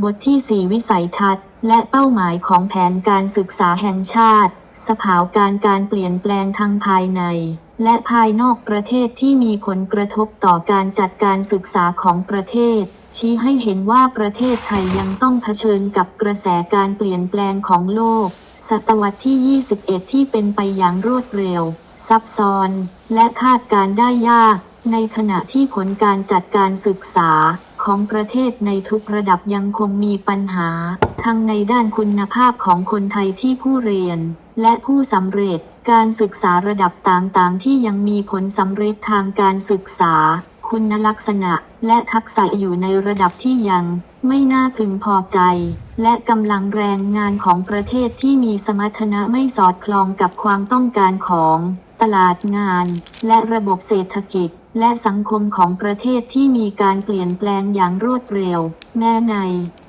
บทที่ 4 วิสัยทัศน์ และเป้าหมายของแผนการศึกษาแห่งชาติ สภาวการการเปลี่ยนแปลงทางภายใน และภายนอกประเทศที่มีผลกระทบต่อการจัดการศึกษาของประเทศ ชี้ให้เห็นว่าประเทศไทยยังต้องเผชิญกับกระแสการเปลี่ยนแปลงของโลก ศตวรรษที่ 21 ที่เป็นไปอย่างรวดเร็ว ซับซ้อน และคาดการได้ยาก ในขณะที่ผลการจัดการศึกษา ของประเทศในทุกระดับยังคงมีปัญหา ทั้งในด้านคุณภาพของคนไทยที่ผู้เรียน และผู้สำเร็จการศึกษาระดับต่างๆ ที่ยังมีผลสำเร็จทางการศึกษา คุณลักษณะ และทักษะอยู่ในระดับที่ยังไม่น่าพึงพอใจ และกำลังแรงงานของประเทศที่มีสมรรถนะไม่สอดคล้องกับความต้องการของ ตลาดงาน และระบบเศรษฐกิจ และสังคมของประเทศที่มีการเปลี่ยนแปลงอย่างรวดเร็ว แม้ใน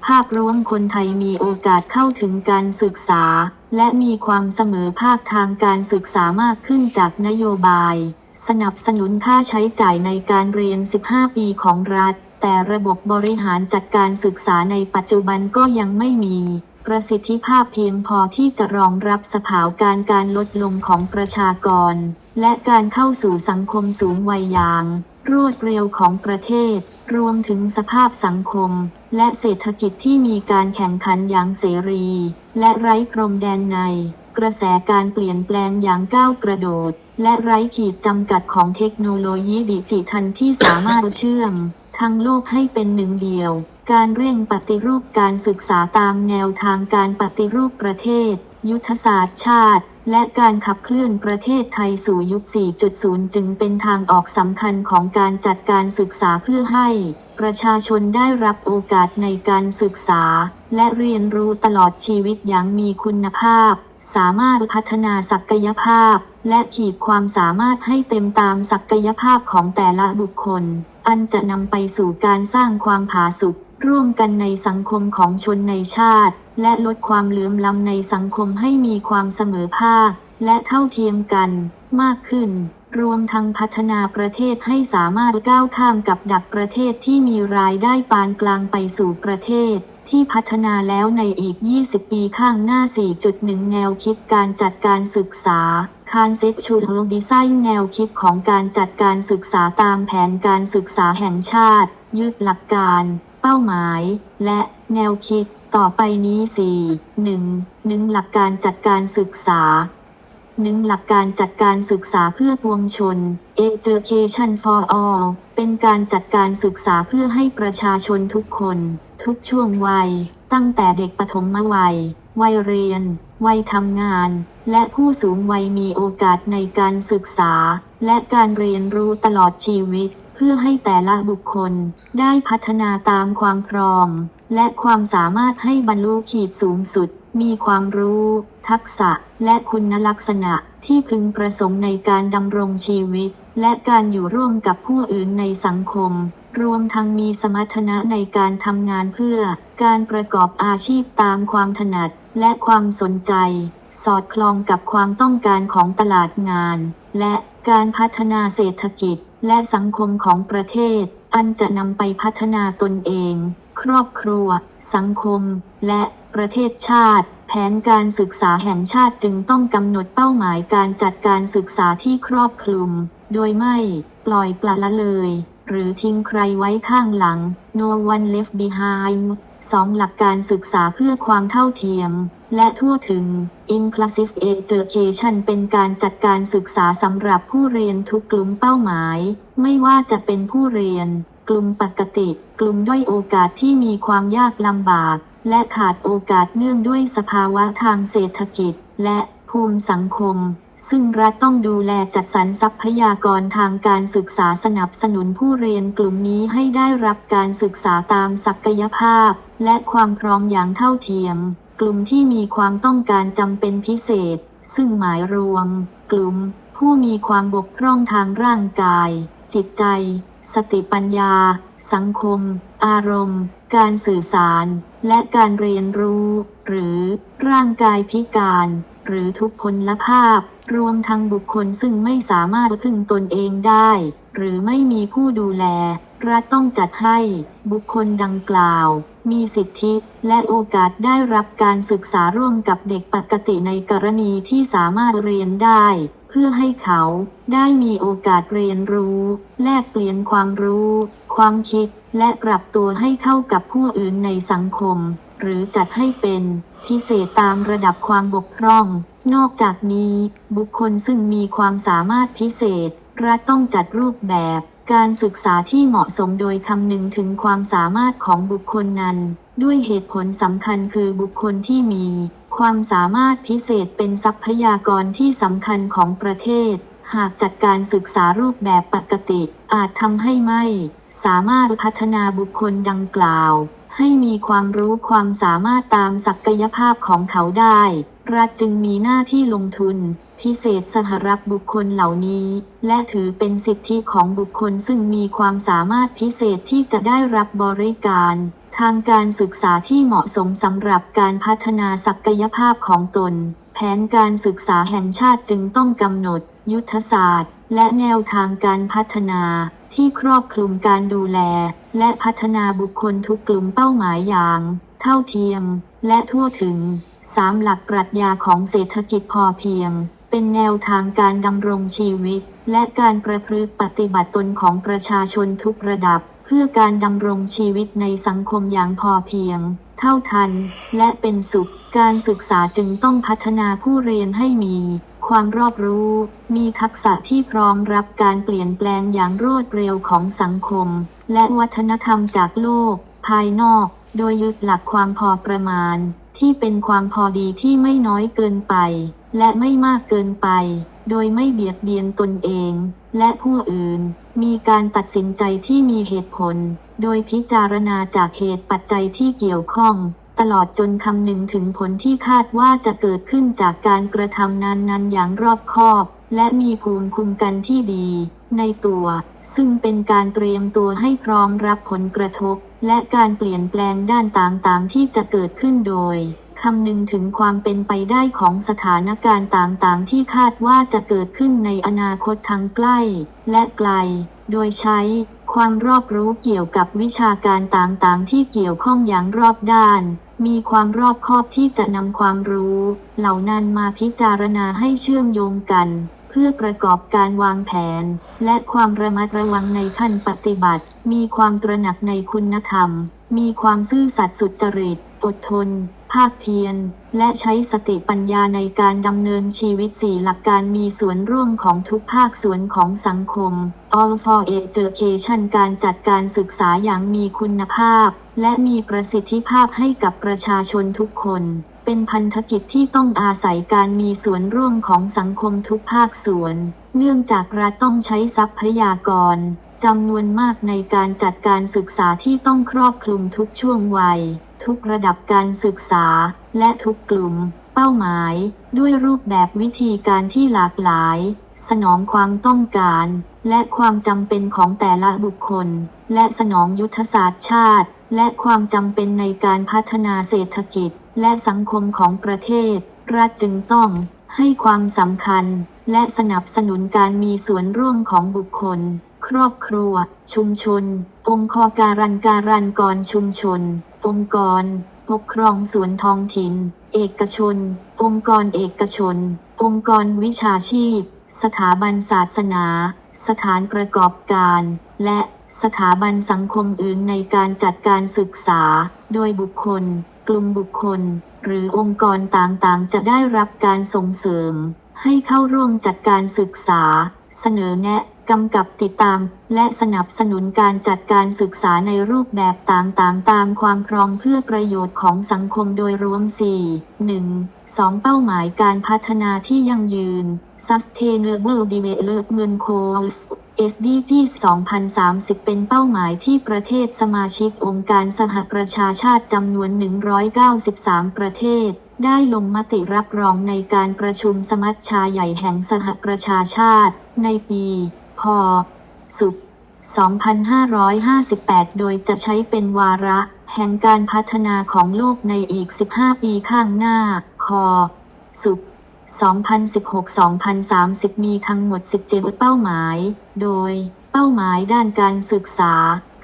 ภาพรวมคนไทยมีโอกาสเข้าถึงการศึกษา และมีความเสมอภาคทางการศึกษามากขึ้นจากนโยบาย สนับสนุนค่าใช้จ่ายในการเรียน 15 ปีของรัฐ แต่ระบบบริหารจัดการศึกษาในปัจจุบันก็ยังไม่มี ประสิทธิภาพเพียงพอที่จะรองรับสภาวการการลดลงของประชากร และการเข้าสู่สังคมสูงวัยอย่าง รวดเร็วของประเทศ รวมถึงสภาพสังคม และเศรษฐกิจที่มีการแข่งขันอย่างเสรี และไร้พรมแดนใน กระแสการเปลี่ยนแปลงอย่างก้าวกระโดด และไร้ขีดจำกัดของเทคโนโลยีดิจิทัลที่สามารถเชื่อม ทั้งโลกให้เป็นหนึ่งเดียว การเร่งปฏิรูปการศึกษาตามแนวทางการปฏิรูปประเทศ ยุทธศาสตร์ชาติ และการขับเคลื่อนประเทศไทยสู่ยุค 4.0 จึงเป็นทางออกสำคัญของการจัดการศึกษาเพื่อให้ ประชาชนได้รับโอกาสในการศึกษา และเรียนรู้ตลอดชีวิตอย่างมีคุณภาพ สามารถพัฒนาศักยภาพ และขีดความสามารถให้เต็มตามศักยภาพของแต่ละบุคคล อันจะนำไปสู่การสร้างความผาสุก ร่วมกันในสังคมของชนในชาติ และลดความเหลื่อมล้ำในสังคมให้มีความเสมอภาค และเท่าเทียมกันมากขึ้น รวมทั้งพัฒนาประเทศให้สามารถก้าวข้ามกับดักประเทศที่มีรายได้ปานกลางไปสู่ประเทศที่พัฒนาแล้วในอีก 20 ปีข้างหน้า 4.1 แนวคิดการจัดการศึกษา Conceptual Design แนวคิดของการจัดการศึกษาตามแผนการศึกษาแห่งชาติ ยึดหลักการ เป้าหมาย และแนวคิดต่อไปนี้ 4 1 1 หลักการจัดการศึกษาหนึ่งหลักการจัดการศึกษาเพื่อปวงชน Education for all เป็นการจัดการศึกษาเพื่อให้ประชาชนทุกคน ทุกช่วงวัย ตั้งแต่เด็กปฐมวัย วัยเรียน วัยทำงาน และผู้สูงวัยมีโอกาสในการศึกษา และการเรียนรู้ตลอดชีวิต เพื่อให้แต่ละบุคคลได้พัฒนาตามความพร้อม และความสามารถให้บรรลุขีดสูงสุด มีความรู้ ทักษะ และคุณลักษณะที่พึงประสงค์ในการดำรงชีวิต และการอยู่ร่วมกับผู้อื่นในสังคม รวมทั้งมีสมรรถนะในการทำงานเพื่อ การประกอบอาชีพตามความถนัดและความสนใจ สอดคล้องกับความต้องการของตลาดงาน และการพัฒนาเศรษฐกิจ และสังคมของประเทศ อันจะนำไปพัฒนาตนเอง ครอบครัว สังคม และประเทศชาติ แผนการศึกษาแห่งชาติจึงต้องกำหนดเป้าหมายการจัดการศึกษาที่ครอบคลุม โดยไม่ปล่อยปละละเลย หรือทิ้งใครไว้ข้างหลัง no one left behind สองหลักการศึกษาเพื่อความเท่าเทียม และทั่วถึง inclusive education เป็นการจัดการศึกษาสำหรับผู้เรียนทุกกลุ่มเป้าหมาย ไม่ว่าจะเป็นผู้เรียน กลุ่มปกติ กลุ่มด้อยโอกาสที่มีความยากลำบาก และขาดโอกาสเนื่องด้วยสภาวะทางเศรษฐกิจ และภูมิสังคมซึ่งรัฐต้องดูแลจัดสรรทรัพยากรทางการศึกษาสนับสนุนผู้เรียนกลุ่มนี้ให้ได้รับการศึกษาตามศักยภาพ และความพร้อมอย่างเท่าเทียม กลุ่มที่มีความต้องการจำเป็นพิเศษ ซึ่งหมายรวม กลุ่ม ผู้มีความบกพร่องทางร่างกาย จิตใจ สติปัญญา สังคม อารมณ์ การสื่อสาร และการเรียนรู้ หรือ ร่างกายพิการ หรือทุกพลภาพ รวมทั้งบุคคลซึ่งไม่สามารถพึ่งตนเองได้ หรือไม่มีผู้ดูแล รัฐต้องจัดให้ บุคคลดังกล่าว มีสิทธิและโอกาสได้รับการศึกษาร่วมกับเด็กปกติในกรณีที่สามารถเรียนได้ เพื่อให้เขาได้มีโอกาสเรียนรู้ แลกเปลี่ยนความรู้ ความคิด และปรับตัวให้เข้ากับผู้อื่นในสังคม หรือจัดให้เป็นพิเศษตามระดับความบกพร่อง นอกจากนี้ บุคคลซึ่งมีความสามารถพิเศษรัฐต้องจัดรูปแบบ การศึกษาที่เหมาะสมโดยคำนึงถึงความสามารถของบุคคลนั้น ด้วยเหตุผลสำคัญคือบุคคลที่มี ความสามารถพิเศษเป็นทรัพยากรที่สำคัญของประเทศ หากจัดการศึกษารูปแบบปกติ อาจทำให้ไม่ สามารถพัฒนาบุคคลดังกล่าว ให้มีความรู้ความสามารถตามศักยภาพของเขาได้ รัฐจึงมีหน้าที่ลงทุน พิเศษสหรับบุคคลเหล่านี้ และถือเป็นสิทธิของบุคคลซึ่งมีความสามารถพิเศษที่จะได้รับบริการ ทางการศึกษาที่เหมาะสมสำหรับการพัฒนาศักยภาพของตน แผนการศึกษาแห่งชาติจึงต้องกำหนด ยุทธศาสตร์ และแนวทางการพัฒนา ที่ครอบคลุมการดูแล และพัฒนาบุคคลทุกกลุ่มเป้าหมายอย่าง เท่าเทียม และทั่วถึงสามหลักปรัชญาของเศรษฐกิจพอเพียง เป็นแนวทางการดำรงชีวิต และการประพฤติปฏิบัติตนของประชาชนทุกระดับ เพื่อการดำรงชีวิตในสังคมอย่างพอเพียง เท่าทัน และเป็นสุข การศึกษาจึงต้องพัฒนาผู้เรียนให้มี ความรอบรู้ มีทักษะที่พร้อมรับการเปลี่ยนแปลงอย่างรวดเร็วของสังคม และวัฒนธรรมจากโลก ภายนอก โดยยึดหลักความพอประมาณ ที่เป็นความพอดีที่ไม่น้อยเกินไป และไม่มากเกินไป โดยไม่เบียดเบียนตนเอง และผู้อื่น มีการตัดสินใจที่มีเหตุผล โดยพิจารณาจากเหตุปัจจัยที่เกี่ยวข้อง ตลอดจนคำนึงถึงผลที่คาดว่าจะเกิดขึ้นจากการกระทำนั้นๆอย่างรอบคอบ และมีภูมิคุ้มกันที่ดี ในตัว ซึ่งเป็นการเตรียมตัวให้พร้อมรับผลกระทบ และการเปลี่ยนแปลงด้านต่างๆที่จะเกิดขึ้นโดย คำนึงถึงความเป็นไปได้ของสถานการณ์ต่างๆ ที่คาดว่าจะเกิดขึ้นในอนาคตทั้งใกล้และไกล โดยใช้ความรอบรู้เกี่ยวกับวิชาการต่างๆ ที่เกี่ยวข้องอย่างรอบด้าน มีความรอบคอบที่จะนำความรู้ เหล่านั้นมาพิจารณาให้เชื่อมโยงกัน เพื่อประกอบการวางแผน และความระมัดระวังในขั้นปฏิบัติ มีความตระหนักในคุณธรรม มีความซื่อสัตย์สุจริต อดทน ภาคเพียร และใช้สติปัญญาในการดำเนินชีวิตสี่หลักการมีส่วนร่วมของทุกภาคส่วนของสังคม All for Education การจัดการศึกษาอย่างมีคุณภาพ และมีประสิทธิภาพให้กับประชาชนทุกคน เป็นพันธกิจที่ต้องอาศัยการมีส่วนร่วมของสังคมทุกภาคส่วน เนื่องจากรัฐต้องใช้ทรัพยากรจำนวนมากในการจัดการศึกษาที่ต้องครอบคลุมทุกช่วงวัย ทุกระดับการศึกษา และทุกกลุ่ม เป้าหมาย ด้วยรูปแบบวิธีการที่หลากหลาย สนองความต้องการ และความจำเป็นของแต่ละบุคคล และสนองยุทธศาสตร์ชาติ และความจำเป็นในการพัฒนาเศรษฐกิจ และสังคมของประเทศ รัฐจึงต้องให้ความสำคัญ และสนับสนุนการมีส่วนร่วมของบุคคล ครอบครัว ชุมชน องค์กรการันการันกรชุมชน องค์กร ปกครองส่วนท้องถิ่น เอกชน องค์กรเอกชน องค์กรวิชาชีพ สถาบันศาสนา สถานประกอบการ และสถาบันสังคมอื่นในการจัดการศึกษา โดยบุคคล กลุ่มบุคคล หรือองค์กรต่างๆ จะได้รับการส่งเสริม ให้เข้าร่วมจัดการศึกษา เสนอแนะ กำกับติดตาม และสนับสนุนการจัดการศึกษาในรูปแบบต่างๆ ตามความพร้อมเพื่อประโยชน์ของสังคมโดยรวม 4. 1. 2. เป้าหมายการพัฒนาที่ยั่งยืน Sustainable Development Goals SDG 2030 เป็นเป้าหมายที่ประเทศสมาชิกองค์การสหประชาชาติจำนวน 193 ประเทศ ได้ลงมติรับรองในการประชุมสมัชชาใหญ่แห่งสหประชาชาติ ในปี พ.สุข 2558 โดยจะใช้เป็นวาระแห่งการพัฒนาของโลกในอีก 15 ปีข้างหน้า ค.สุข 2016-2030 มีทั้งหมด 17 เป้าหมาย โดยเป้าหมายด้านการศึกษา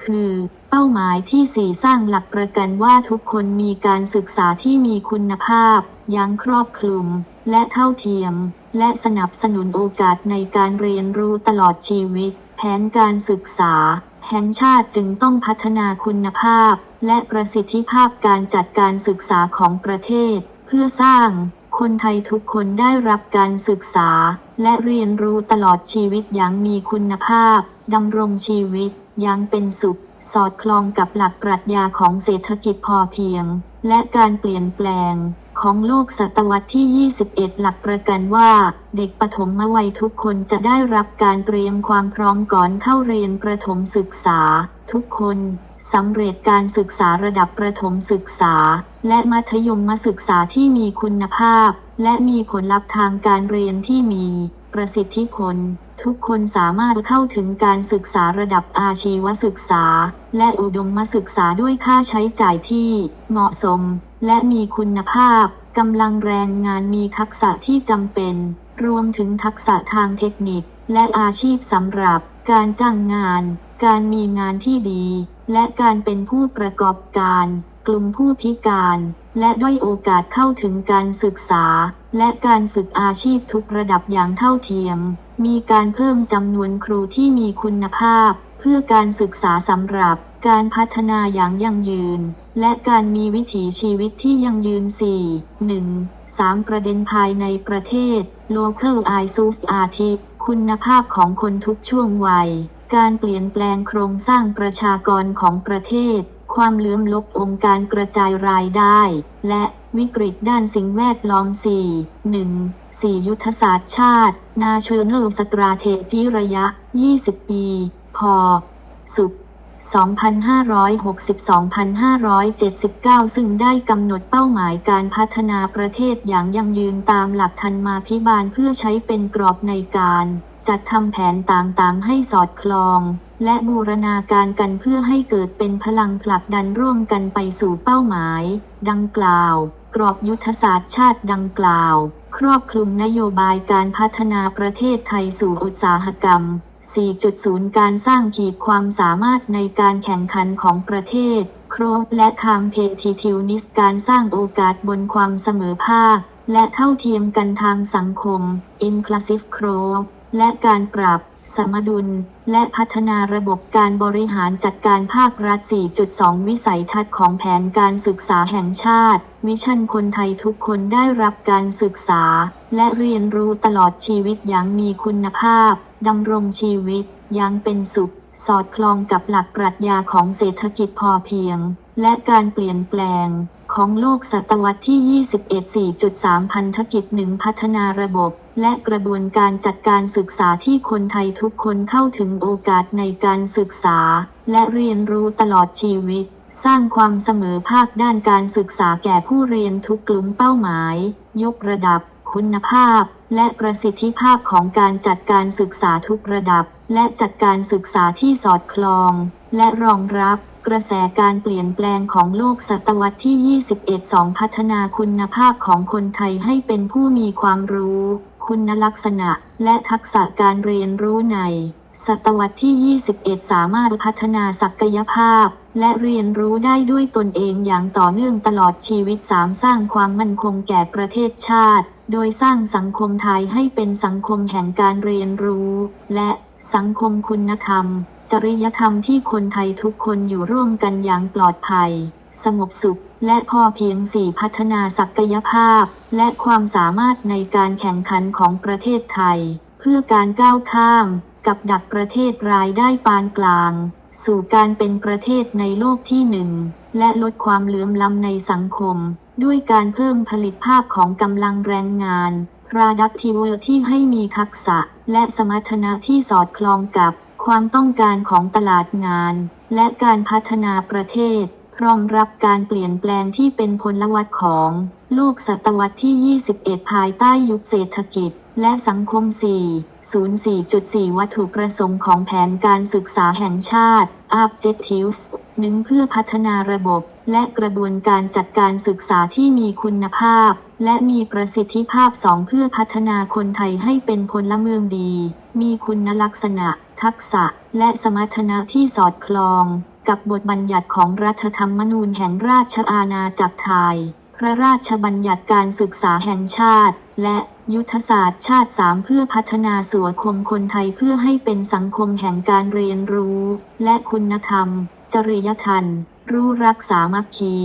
คือ เป้าหมายที่ 4 สร้างหลักประกันว่าทุกคนมีการศึกษาที่มีคุณภาพ ยังครอบคลุม และเท่าเทียม และสนับสนุนโอกาสในการเรียนรู้ตลอดชีวิต แผนการศึกษาแห่งชาติจึงต้องพัฒนาคุณภาพ และประสิทธิภาพการจัดการศึกษาของประเทศ เพื่อสร้าง คนไทยทุกคนได้รับการศึกษา และเรียนรู้ตลอดชีวิตอย่างมีคุณภาพดำรงชีวิตอย่างเป็นสุข สอดคล้องกับหลักปรัชญาของเศรษฐกิจพอเพียง และการเปลี่ยนแปลง ของโลกศตวรรษที่ 21 หลักประกันว่า เด็กปฐมวัยทุกคนจะได้รับการเตรียมความพร้อมก่อนเข้าเรียนประถมศึกษา ทุกคนสำเร็จการศึกษาระดับประถมศึกษา และมัธยมศึกษาที่มีคุณภาพ และมีผลลัพธ์ทางการเรียนที่มี ประสิทธิผล ทุกคนสามารถเข้าถึงการศึกษาระดับอาชีวศึกษา และอุดมมศึกษาด้วยค่าใช้จ่ายที่เหมาะสม และมีคุณภาพกำลังแรงงานมีทักษะที่จำเป็น รวมถึงทักษะทางเทคนิค และอาชีพสำหรับ การจ้างงาน การมีงานที่ดี และการเป็นผู้ประกอบการ กลุ่มผู้พิการ และด้อยโอกาสเข้าถึงการศึกษา และการฝึกอาชีพทุกระดับอย่างเท่าเทียม มีการเพิ่มจำนวนครูที่มีคุณภาพ เพื่อการศึกษาสำหรับการพัฒนาอย่างยั่งยืน และการมีวิถีชีวิตที่ยั่งยืน 4. 1. 3. ประเด็นภายในประเทศ Local ISUS อาทิคุณภาพของคนทุกช่วงวัย การเปลี่ยนแปลงโครงสร้างประชากรของประเทศ ความเลื่อมลบองค์การกระจายรายได้ และวิกฤตด้านสิ่งแวดล้อม 4. 1. 4 ยุทธศาสตร์ชาติ National Strategy ระยะ 20 ปีพอสุด2560-2579 ซึ่งได้กำหนดเป้าหมายการพัฒนาประเทศอย่างยั่งยืนตามหลักทันมาพิบาลเพื่อใช้เป็นกรอบในการจัดทำแผนต่างๆ ให้สอดคล้อง และบูรณาการกันเพื่อให้เกิดเป็นพลังผลักดันร่วมกันไปสู่เป้าหมาย ดังกล่าว กรอบยุทธศาสตร์ชาติดังกล่าว ครอบคลุมนโยบายการพัฒนาประเทศไทยสู่อุตสาหกรรม 4.0 การสร้างขีดความสามารถในการแข่งขันของประเทศ โครบและคามเพทิทิวนิสการสร้างโอกาสบนความเสมอภาค และเท่าเทียมกันทางสังคม Inclusive c r o w และการปรับ สมดุล และพัฒนาระบบการบริหารจัดการภาครัฐ 4.2 วิสัยทัศน์ของแผนการศึกษาแห่งชาติวิชั่นคนไทยทุกคนได้รับการศึกษา และเรียนรู้ตลอดชีวิตอย่างมีคุณภาพดำรงชีวิตอย่างเป็นสุข สอดคล้องกับหลักปรัชญาของเศรษฐกิจพอเพียง และการเปลี่ยนแปลง ของโลกศตวรรษที่ 21 4.3 พันธกิจหนึ่งพัฒนาระบบ และกระบวนการจัดการศึกษาที่คนไทยทุกคนเข้าถึงโอกาสในการศึกษา และเรียนรู้ตลอดชีวิต สร้างความเสมอภาคด้านการศึกษาแก่ผู้เรียนทุกกลุ่มเป้าหมาย ยกระดับ คุณภาพ และประสิทธิภาพของการจัดการศึกษาทุกระดับ และจัดการศึกษาที่สอดคล้อง และรองรับกระแสการเปลี่ยนแปลงของโลกศตวรรษที่ 21 2 พัฒนาคุณภาพของคนไทยให้เป็นผู้มีความรู้ คุณลักษณะ และทักษะการเรียนรู้ใน ศตวรรษที่ 21 สามารถพัฒนาศักยภาพ และเรียนรู้ได้ด้วยตนเองอย่างต่อเนื่องตลอดชีวิต3สร้างความมั่นคงแก่ประเทศชาติ โดยสร้างสังคมไทยให้เป็นสังคมแห่งการเรียนรู้ และสังคมคุณธรรม จริยธรรมที่คนไทยทุกคนอยู่ร่วมกันอย่างปลอดภัย สงบสุข และพอเพียงสี่พัฒนาศักยภาพ และความสามารถในการแข่งขันของประเทศไทย เพื่อการก้าวข้าม กับดักประเทศรายได้ปานกลาง สู่การเป็นประเทศในโลกที่หนึ่งและลดความเหลื่อมล้ำในสังคม ด้วยการเพิ่มผลิตภาพของกำลังแรงงาน productivity ให้มีทักษะ และสมรรถนะที่สอดคล้องกับความต้องการของตลาดงาน และการพัฒนาประเทศ รอมรับการเปลี่ยนแปลงที่เป็นพลวัตของโลกศตวรรษที่ 21 ภายใต้ยุคเศรษฐกิจ และสังคม 4 04.4 วัตถุประสงค์ของแผนการศึกษาแห่งชาติ Objectives หนึ่งเพื่อพัฒนาระบบ และกระบวนการจัดการศึกษาที่มีคุณภาพ และมีประสิทธิภาพสองเพื่อพัฒนาคนไทยให้เป็นพลเมืองดี มีคุณลักษณะ ทักษะ และสมรรถนะที่สอดคล้อง กับบทบัญญัติของรัฐธรรมนูญแห่งราชอาณาจักรไทย พระราชบัญญัติการศึกษาแห่งชาติ และยุทธศาสตร์ชาติสามเพื่อพัฒนาสัวคมคนไทยเพื่อให้เป็นสังคมแห่งการเรียนรู้ และคุณธรรม จริยธรรมรู้รักสามัคคี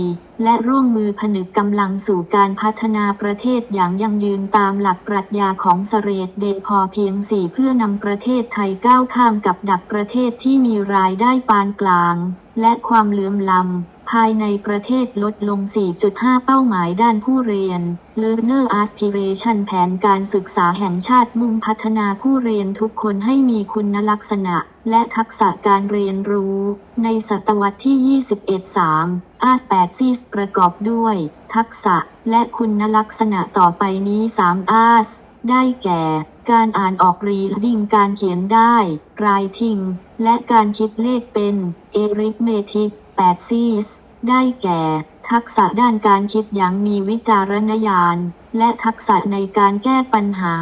และร่วมมือผนึกกำลังสู่การพัฒนาประเทศอย่างยั่งยืนตามหลักปรัชญาของเสเรดเดพอเพียงสี่เพื่อนำประเทศไทยก้าวข้ามกับดักประเทศที่มีรายได้ปานกลาง และความเหลื่อมล้ำ ภายในประเทศลดลง 4.5 เป้าหมายด้านผู้เรียน Learner Aspiration แผนการศึกษาแห่งชาติมุ่งพัฒนาผู้เรียนทุกคนให้มีคุณลักษณะ และทักษะการเรียนรู้ ในศตวรรษที่ 21 3อาส8ซีสประกอบด้วย ทักษะ และคุณลักษณะต่อไปนี้3อาสได้แก่ การอ่านออกรีดิงการเขียนได้ writing และการคิดเลขเป็น arithmetic 8 ซีส ได้แก่ ทักษะด้านการคิดอย่างมีวิจารณญาณ และทักษะในการแก้ปัญหา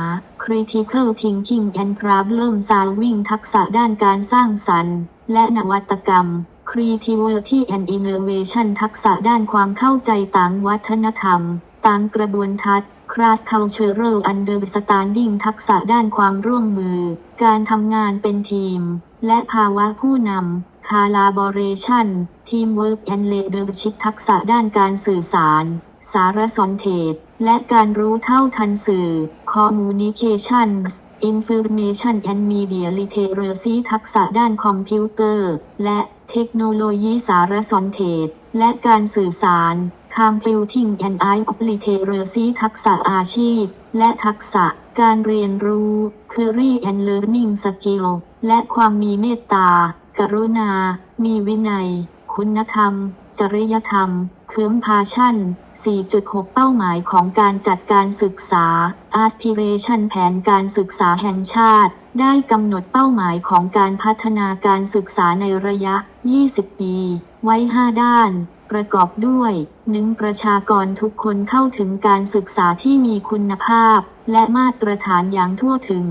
critical thinking and problem solving ทักษะด้านการสร้างสรรค์ และนวัตกรรม creativity and innovation ทักษะด้านความเข้าใจต่างวัฒนธรรม ต่างกระบวนทัศน์ cross cultural understanding ทักษะด้านความร่วมมือ การทำงานเป็นทีม และภาวะผู้นำ Collaboration Teamwork and Leadership ทักษะด้านการสื่อสาร สารสนเทศ และการรู้เท่าทันสื่อ Communication Information and Media Literacy ทักษะด้านคอมพิวเตอร์ และเทคโนโลยีสารสนเทศ และการสื่อสาร Computing and i o p l i เ e r a c y ทักษะอาชีพ และทักษะการเรียนรู้ Query and เลอร์นิ่งสกิลและความมีเมตตา กรุณา มีวินัย คุณธรรม จริยธรรม เคื่อมพาชั่น 4.6 เป้าหมายของการจัดการศึกษา Aspiration แผนการศึกษาแห่งชาติ ได้กำหนดเป้าหมายของการพัฒนาการศึกษาในระยะ 20 ปี ไว้ 5 ด้าน ประกอบด้วย 1. ประชากรทุกคนเข้าถึงการศึกษาที่มีคุณภาพ และมาตรฐานอย่างทั่วถึง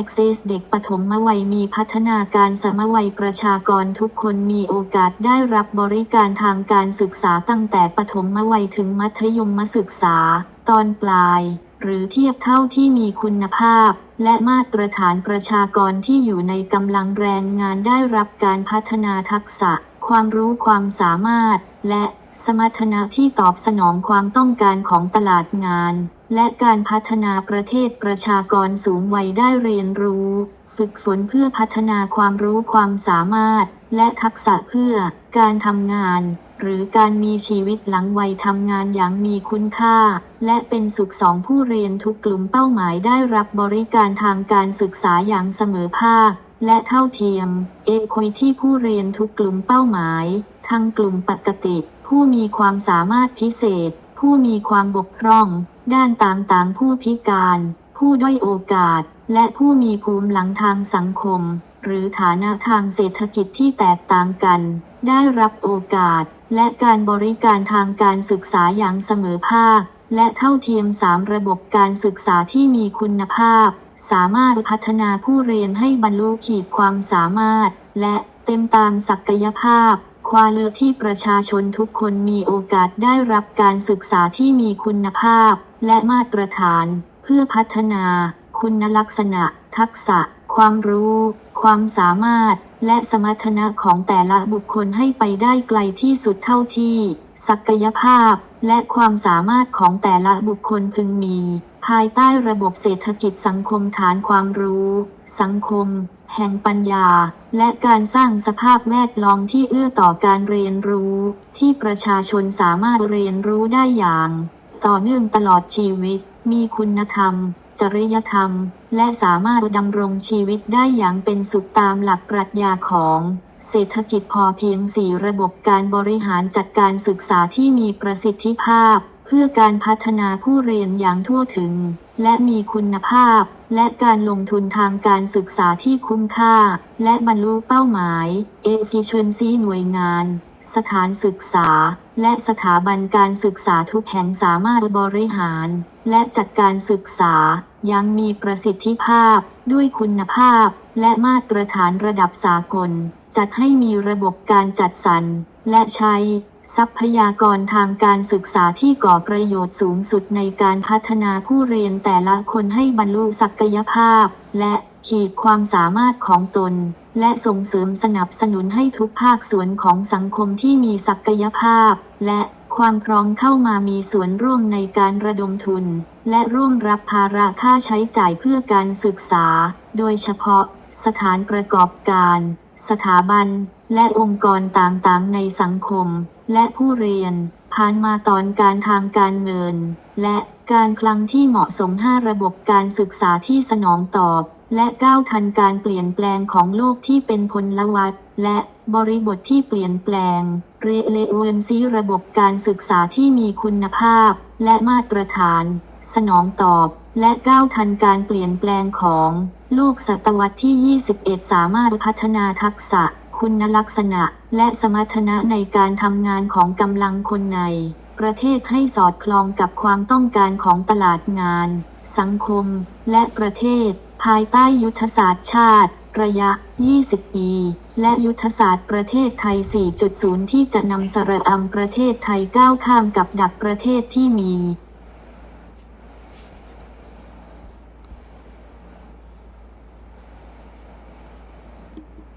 Access เด็กปฐมวัยมีพัฒนาการสมวัยประชากรทุกคนมีโอกาสได้รับบริการทางการศึกษาตั้งแต่ปฐมวัยถึงมัธยมศึกษา ตอนปลาย หรือเทียบเท่าที่มีคุณภาพ และมาตรฐานประชากรที่อยู่ในกำลังแรงงานได้รับการพัฒนาทักษะ ความรู้ความสามารถ และสมรรถนะที่ตอบสนองความต้องการของตลาดงาน และการพัฒนาประเทศประชากรสูงวัยได้เรียนรู้ ฝึกฝนเพื่อพัฒนาความรู้ความสามารถ และทักษะเพื่อการทำงาน หรือการมีชีวิตหลังวัยทำงานอย่างมีคุณค่า และเป็นสุขสองผู้เรียนทุกกลุ่มเป้าหมายได้รับบริการทางการศึกษาอย่างเสมอภาคและเท่าเทียม เอคอยที่ผู้เรียนทุกกลุ่มเป้าหมาย ทั้งกลุ่มปกติ ผู้มีความสามารถพิเศษ ผู้มีความบกพร่อง ด้านต่างๆผู้พิการ ผู้ด้อยโอกาส และผู้มีภูมิหลังทางสังคม หรือฐานะทางเศรษฐกิจที่แตกต่างกัน ได้รับโอกาส และการบริการทางการศึกษาอย่างเสมอภาค และเท่าเทียมสามระบบการศึกษาที่มีคุณภาพ สามารถพัฒนาผู้เรียนให้บรรลุขีดความสามารถ และเต็มตามศักยภาพความเลือที่ประชาชนทุกคนมีโอกาสได้รับการศึกษาที่มีคุณภาพ และมาตรฐาน เพื่อพัฒนา คุณลักษณะ ทักษะ ความรู้ ความสามารถ และสมรรถนะของแต่ละบุคคลให้ไปได้ไกลที่สุดเท่าที่ ศักยภาพ และความสามารถของแต่ละบุคคลพึงมี ภายใต้ระบบเศรษฐกิจสังคมฐานความรู้ สังคม แห่งปัญญา และการสร้างสภาพแวดล้อมที่เอื้อต่อการเรียนรู้ ที่ประชาชนสามารถเรียนรู้ได้อย่าง ต่อเนื่องตลอดชีวิต มีคุณธรรม จริยธรรม และสามารถดำรงชีวิตได้อย่างเป็นสุขตามหลักปรัชญาของเศรษฐกิจพอเพียงสี่ระบบการบริหารจัดการศึกษาที่มีประสิทธิภาพ เพื่อการพัฒนาผู้เรียนอย่างทั่วถึง และมีคุณภาพ และการลงทุนทางการศึกษาที่คุ้มค่า และบรรลุเป้าหมาย efficiency หน่วยงาน สถานศึกษา และสถาบันการศึกษาทุกแห่งสามารถบริหาร และจัดการศึกษายังมีประสิทธิภาพ ด้วยคุณภาพ และมาตรฐานระดับสากล จัดให้มีระบบการจัดสรร และใช้ ทรัพยากรทางการศึกษาที่ก่อประโยชน์สูงสุดในการพัฒนาผู้เรียนแต่ละคนให้บรรลุศักยภาพ และขีดความสามารถของตน และส่งเสริมสนับสนุนให้ทุกภาคส่วนของสังคมที่มีศักยภาพ และความพร้อมเข้ามามีส่วนร่วมในการระดมทุน และร่วมรับภาระค่าใช้จ่ายเพื่อการศึกษา โดยเฉพาะสถานประกอบการ สถาบัน และองค์กรต่างๆ ในสังคม และผู้เรียน ผ่านมาตอนการทางการเงิน และการคลังที่เหมาะสม 5 ระบบการศึกษาที่สนองตอบ และก้าวทันการเปลี่ยนแปลงของโลกที่เป็นพลวัตและบริบทที่เปลี่ยนแปลง เรเลวนซีระบบการศึกษาที่มีคุณภาพ และมาตรฐาน สนองตอบ และก้าวทันการเปลี่ยนแปลงของ โลกศตวรรษที่ 21 สามารถพัฒนาทักษะ คุณลักษณะ และสมรรถนะในการทำงานของกำลังคนใน ประเทศให้สอดคล้องกับความต้องการของตลาดงาน สังคม และประเทศ ภายใต้ยุทธศาสตร์ชาติ ระยะ 20 ปี และยุทธศาสตร์ประเทศไทย 4.0 ที่จะนำสระอำประเทศไทยก้าวข้ามกับดักประเทศที่มี